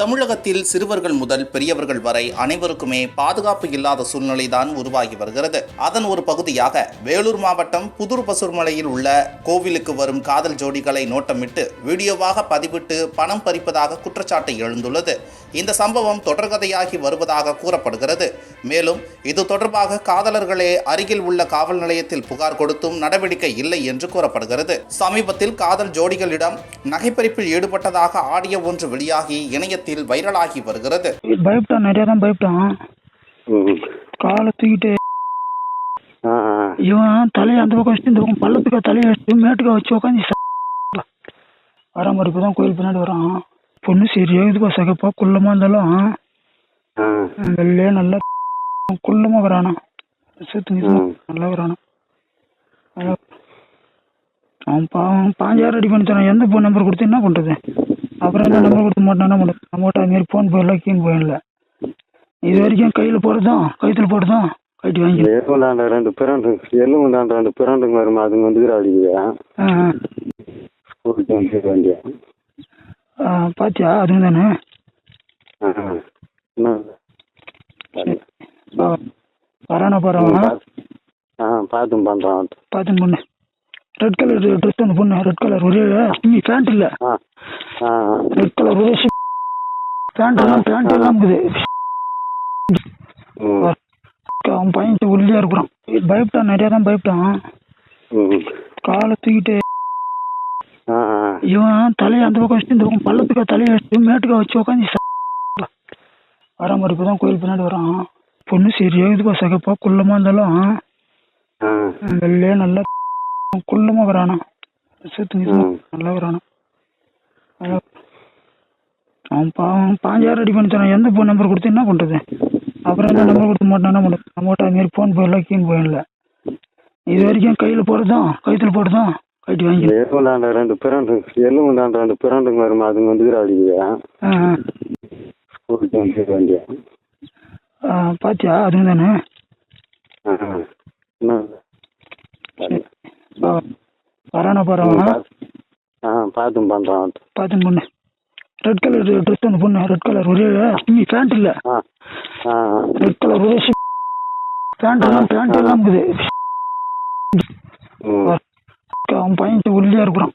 தமிழகத்தில் சிறுவர்கள் முதல் பெரியவர்கள் வரை அனைவருக்குமே பாதுகாப்பு இல்லாத சூழ்நிலைதான் உருவாகி வருகிறது. அதன் ஒரு பகுதியாக வேலூர் மாவட்டம் புதூர் பசுர்மலையில் உள்ள கோவிலுக்கு வரும் காதல் ஜோடிகளை நோட்டமிட்டு வீடியோவாக பதிவிட்டு பணம் பறிப்பதாக குற்றச்சாட்டு எழுந்துள்ளது. இந்த சம்பவம் தொடர்கதையாகி வருவதாக கூறப்படுகிறது. மேலும் இது தொடர்பாக காதலர்களே அருகில் உள்ள காவல் நிலையத்தில் புகார் கொடுத்தும் நடவடிக்கை இல்லை என்று கூறப்படுகிறது. சமீபத்தில் காதல் ஜோடிகளிடம் நகைப்பறிப்பில் ஈடுபட்டதாக ஆடியோ ஒன்று வெளியாகி இணையத்தில் வைரலாகி வருகிறது பயப்பட்டான் நிறையா தான் பயப்பட்டான் ம். காலை தூக்கிட்டு. இவன் தலையை அந்த பக்கம் வச்சுட்டு இந்த பக்கம் பள்ளத்துக்கா தலையை வச்சுட்டு மேட்டுக்கா வச்சு உட்காந்து வர மாதிரி இப்போ தான் கோயில் பின்னாடி வரான் பொண்ணு சரியா இதுப்பா சகப்பா குள்ளமாக இருந்தாலும். வெள்ளையே நல்லா குள்ளமாக வரானா. நல்லா வரானா. அவன் பாவம் பாஞ்சாயிரம் ரெடி பண்ணி தரான் எந்த ஃபோன் நம்பர் கொடுத்து என்ன பண்ணுறது அப்புறம் என்ன நம்பர் கொடுத்து மாட்டான் என்ன பண்ணுறது நம்மகிட்ட அது மாதிரி ஃபோன் போயிடல கீன் போயிடல. இது வரைக்கும் கையில் போடுறதும் கழுத்தில் போடுறதும் கட்டி வாங்கி எலும்புண்டாண்ட ரெண்டு பிறண்டு எலும்புண்டாண்ட ரெண்டு பிறண்டுங்க வருமா? அதுங்க வந்துக்கிற அடிக்குது. ஸ்கூலுக்கு வந்து வேண்டிய ஆ, பாத்தியா? அதுவும் தானே. வரானா பாருவா ஆ பார்த்து பண்ணுறான் பார்த்து பொண்ணு. ரெட் கலர் ட்ரெஸ் அந்த பொண்ணு ரெட் கலர் ஒரே நீ பேண்ட் இல்லை? பேண்ட் எல்லாம் பேண்ட் எல்லாம் இருக்குது. அவன் பையன் ஒல்லியா இருக்கிறான். பயப்பட்டான் நிறையா தான் பயப்பட்டான். காலை தூக்கிட்டு. இவன் தலையை அந்த பக்கம் வச்சுட்டு இந்த பக்கம் பள்ளத்துக்கா தலையை வச்சுட்டு மேட்டுக்கா வச்சு உட்காந்து வர மாதிரி இப்போ தான் கோயில் பின்னாடி வரான். பொண்ணு சரியா இதுப்பா சகப்பா குள்ளமாக இருந்தாலும். வெள்ளையே நல்லா குள்ளமாக வரானா சுத்து. நல்லா வரானா. அவன் பாவம் பாஞ்சாயிரம் ரெடி பண்ணி தரான் எந்த ஃபோன் நம்பர் கொடுத்து என்ன பண்ணுறது அப்புறம் என்ன நம்பர் கொடுத்து மாட்டான் என்ன பண்ணுறது நம்மகிட்ட அது மாதிரி ஃபோன் போயிடல கீன் போயிடல. இது வரைக்கும் கையில் போடுறதும் கழுத்தில் போடுறதும் கட்டி வாங்கி எலும்புண்டாண்ட ரெண்டு பிறண்டு எலும்புண்டாண்ட ரெண்டு பிறண்டுங்க வருமா? அதுங்க வந்துக்கிற அடிக்குது. ஸ்கூலுக்கு வந்து வேண்டிய. ஆ, பாத்தியா? அதுவும் தானே. வரானா பாருவா ஆ பார்த்து பண்ணுறான் பார்த்து பொண்ணு. ரெட் கலர் ட்ரெஸ் அந்த பொண்ணு ரெட் கலர் ஒரே நீ பேண்ட் இல்லை. ரெட் கலர் ஒரே பேண்ட் எல்லாம் பேண்ட் எல்லாம் இருக்குது. அவன் பையன் ஒல்லியா இருக்கிறான்.